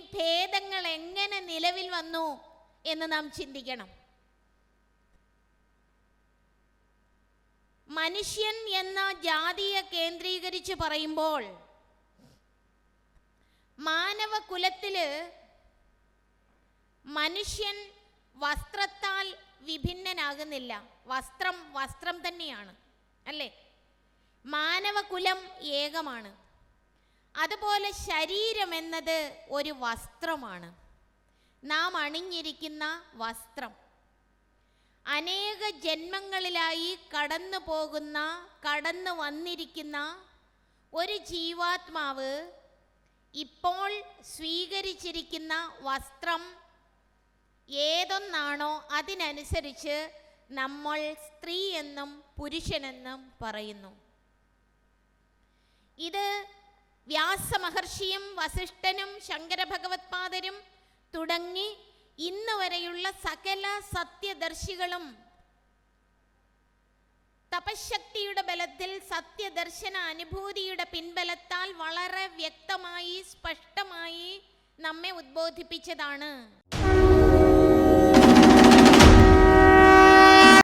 ഭേദങ്ങൾ എങ്ങനെ നിലവിൽ വന്നു എന്ന് നാം ചിന്തിക്കണം. മനുഷ്യൻ എന്ന ജാതിയെ കേന്ദ്രീകരിച്ച് പറയുമ്പോൾ മാനവ കുലത്തിൽ മനുഷ്യൻ വസ്ത്രത്താൽ വിഭിന്നനാകുന്നില്ല. വസ്ത്രം വസ്ത്രം തന്നെയാണ്. അല്ലേ? മാനവകുലം ഏകമാണ്. അതുപോലെ ശരീരം എന്നത് ഒരു വസ്ത്രമാണ്. നാം അണിഞ്ഞിരിക്കുന്ന വസ്ത്രം. അനേക ജന്മങ്ങളിലായി കടന്നു പോകുന്ന കടന്നു വന്നിരിക്കുന്ന ഒരു ജീവാത്മാവ് ഇപ്പോൾ സ്വീകരിച്ചിരിക്കുന്ന വസ്ത്രം ഏതൊന്നാണോ അതിനനുസരിച്ച് നമ്മൾ സ്ത്രീ എന്നും പുരുഷനെന്നും പറയുന്നു. ഇത് വ്യാസമഹർഷിയും വസിഷ്ഠനും ശങ്കരഭഗവത്പാദരും തുടങ്ങി ഇന്ന് വരെയുള്ള സകല സത്യദർശികളും തപശക്തിയുടെ ബലത്തിൽ സത്യദർശന അനുഭൂതിയുടെ പിൻബലത്താൽ വളരെ വ്യക്തമായി സ്പഷ്ടമായി നമ്മെ ഉദ്ബോധിപ്പിച്ചതാണ്.